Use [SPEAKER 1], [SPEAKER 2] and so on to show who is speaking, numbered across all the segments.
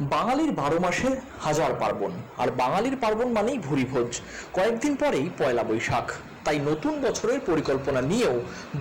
[SPEAKER 1] বাঙালির বারো মাসে হাজার পার্বণ। আর বাঙালির পার্বণ মানেই ভুরিভোজ। কয়েকদিন পরেই পয়লা বৈশাখ। তাই নতুন বছরের পরিকল্পনা নিয়েও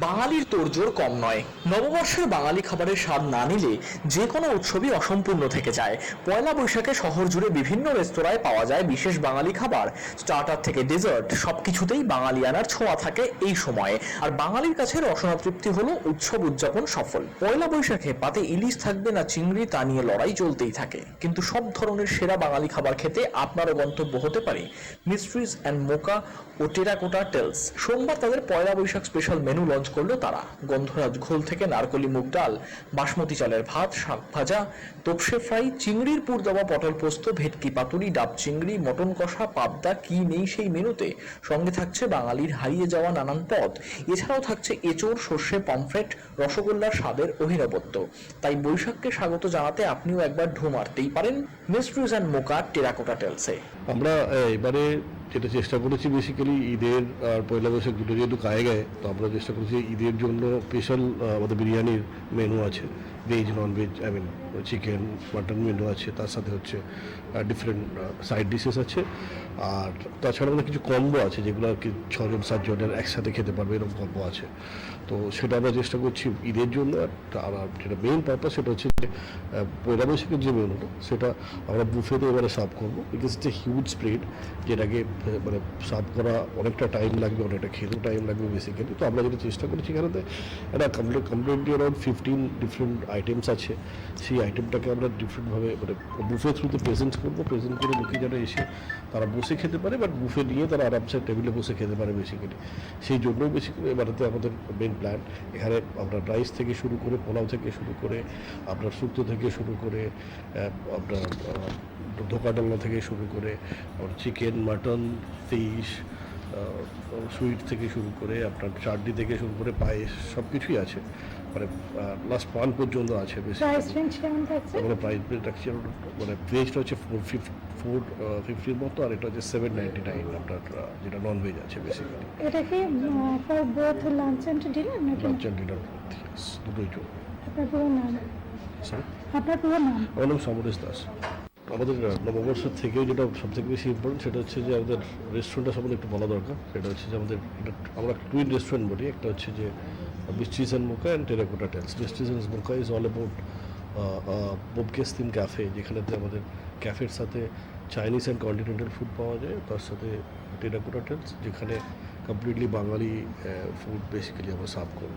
[SPEAKER 1] বাঙালির তোড়জোড় কম নয়। নববর্ষের বাঙালি খাবারের স্বাদ না নিলে যে কোনো উৎসবই অসম্পূর্ণ থেকে যায়। পয়লা বৈশাখে শহর জুড়ে বিভিন্ন রেস্তোরাঁয় পাওয়া যায় বিশেষ বাঙালি খাবার। স্টার্টার থেকে ডেজার্ট, সবকিছুতেই বাঙালিয়ানার ছোঁয়া থাকে এই সময়ে। আর বাঙালির কাছে রসনা তৃপ্তি হলো উৎসব উদযাপন সফল। পয়লা বৈশাখে পাতে ইলিশ থাকবে না চিংড়ি, তা নিয়ে লড়াই চলতেই থাকে। কিন্তু সব ধরনের সেরা বাঙালি খাবার খেতে আপনারও গন্তব্য হতে পারে। মিস্ট্রিজ অ্যান্ড মোকা ও টেরাকোটা টেলস। সোমবার তাদের Poila Baishakh special menu launch করল তারা। গন্ধরাজ ঘোল থেকে নারকলি মুগ ডাল, বাসমতি চালের ভাত, শাক ভাজা তোপসে ফ্রাই, চিংড়ির পুর দেওয়া পটল পোস্ত, ভেটকি পাতুরি, ডাব চিংড়ি, মটন কষা, পাবদা, কি নেই সেই মেনুতে সঙ্গে থাকছে বাঙালির হারিয়ে যাওয়া নানান পদ। এছাড়াও থাকছে এঁচোড়, সর্ষে, পমফ্রেট, রসগোল্লার স্বাদের অভিনবত্ব। তাই বৈশাখকে স্বাগত জানাতে আপনিও একবার ঢু মারতেই পারেন। মিস্ট্রিজ অ্যান্ড মোকা টেরাকোটা টেলসে
[SPEAKER 2] আমরা এবারে যেটা চেষ্টা করেছি বেসিক্যালি ঈদের, আর পয়লা বৈশাখ দুটো যেহেতু গায়ে গায়ে, তো আমরা চেষ্টা করেছি ঈদের জন্য স্পেশাল আমাদের বিরিয়ানির মেনু আছে। Veg non veg I mean chicken mutton menu আছে, তার সাথে হচ্ছে ডিফারেন্ট সাইড ডিশেস আছে। আর তাছাড়া আমাদের কিছু কম্বো আছে, যেগুলো আর কি ছজন, সাতজনের একসাথে খেতে পারবে, এরকম কম্বো আছে। তো সেটা আমরা চেষ্টা করছি ঈদের জন্য, আর যেটা মেইন পারপাস সেটা হচ্ছে যে পয়লা বৈশাখের যে মেনুটা সেটা আমরা বুফেতে এবারে সার্ভ করব। Because it's a huge spread যেটাকে মানে সার্ভ করা অনেকটা টাইম লাগবে, অনেকটা খেতেও টাইম লাগবে বেসিক্যালি তো আমরা যেটা চেষ্টা করেছি এখানেতে, একটা complete completely around fifteen different items আছে। সেই আইটেমটাকে আমরা ডিফারেন্টভাবে মানে বুফে থ্রুতে প্রেজেন্ট করব। প্রেজেন্ট করে লোকে যারা এসে, তারা বসে খেতে পারে বাট বুফে নিয়ে তারা আরামসে টেবিলে বসে খেতে পারে বেসিক্যালি সেই জন্যই বেসিক্যালি এবারেতে আমাদের মেন প্ল্যান এখানে আপনার রাইস থেকে শুরু করে, পোলাও থেকে শুরু করে, আপনার শুক্তো থেকে শুরু করে আপনার ধোকা ডালনা থেকে শুরু করে চিকেন মাটন ফিশ সুইট থেকে শুরু করে আপনার চাটনি থেকে শুরু করে পায়েস সব কিছুই আছে। মানে লাস্ট পান পর্যন্ত আছে বেশি।
[SPEAKER 3] প্রাইস রেঞ্জ
[SPEAKER 2] রাখছি মানে ভেজটা হচ্ছে ফোর ফোর ফিফটির মতো আর এটা হচ্ছে সেভেন নাইনটি নাইন আপনার যেটা নন ভেজ আছে বেসিক্যালি
[SPEAKER 3] এটা কি for both lunch and dinner নাকি?
[SPEAKER 2] লাঞ্চ অ্যান্ড ডিনার দুটোই চলবে।
[SPEAKER 3] আপনার পুরো নাম? আপনার পুরো নাম?
[SPEAKER 2] আমার নাম সমরেশ দাস। আমাদের আহ, নববর্ষের থেকেও যেটা সব থেকে বেশি ইম্পর্টেন্ট সেটা হচ্ছে যে আমাদের রেস্টুরেন্টটা সম্বন্ধে একটু বলা দরকার। সেটা হচ্ছে যে আমাদের আমরা টুইন রেস্টুরেন্ট বলি। একটা হচ্ছে যে Mysteries and Mocha and Terracotta Tales Mysteries and Mocha is all about bookcase theme cafe যেখানেতে আমাদের ক্যাফের সাথে চাইনিজ অ্যান্ড কন্টিনেন্টাল ফুড পাওয়া যায়। তার সাথে টেরাকোটা টেলস যেখানে কমপ্লিটলি বাঙালি ফুড বেসিক্যালি আমরা সার্ভ করি।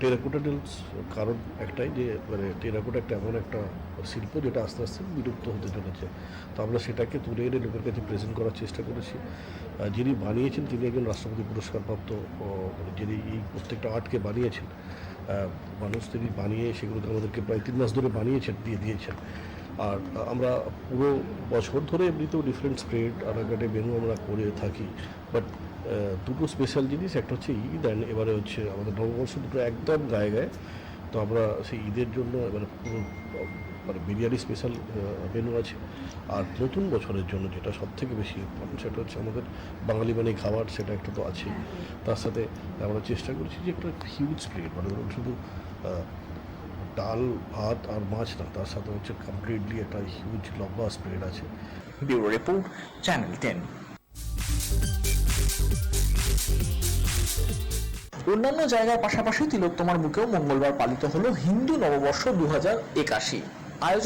[SPEAKER 2] টেরাকোটা টেলস কারণ একটাই যে মানে টেরাকোটা একটা এমন একটা শিল্প যেটা আস্তে আস্তে বিলুপ্ত হতে চলেছে। তো আমরা সেটাকে তুলে এনে লোকের কাছে প্রেজেন্ট করার চেষ্টা করেছি। যিনি বানিয়েছেন, তিনি একজন রাষ্ট্রপতি পুরস্কারপ্রাপ্ত মানে যিনি এই প্রত্যেকটা আর্টকে বানিয়েছেন মানুষ তিনি বানিয়ে সেগুলোকে আমাদেরকে প্রায় তিন মাস ধরে বানিয়েছেন, দিয়ে দিয়েছেন। আর আমরা পুরো বছর ধরে এমনিতেও ডিফারেন্ট স্প্রেড আনাগাটে মেনু আমরা করে থাকি। বাট দুটো স্পেশাল জিনিস, একটা হচ্ছে ঈদ অ্যান্ড এবারে হচ্ছে আমাদের নববর্ষ দুটো একদম গায়ে গায়ে তো আমরা সেই ঈদের জন্য এবারে পুরো মানে বিরিয়ানি স্পেশাল মেনু আছে। আর নতুন বছরের জন্য যেটা সব থেকে বেশি ইম্পর্টেন্ট সেটা হচ্ছে আমাদের বাঙালি মানে খাবার, সেটা একটা তো আছেই। তার সাথে আমরা চেষ্টা করছি যে একটা হিউজ প্লেট মানে ধরুন শুধু ডাল, ভাত আর মাছ না, তার সাথে হচ্ছে কমপ্লিটলি একটা হিউজ লম্বা স্প্রেড আছে।
[SPEAKER 1] Bureau report, channel ten. অন্যান্য জায়গার পাশাপাশি তিলোত্তমার মুখেও মঙ্গলবার পালিত হলো হিন্দু নববর্ষ দু হাজার একাশি। আয়োজন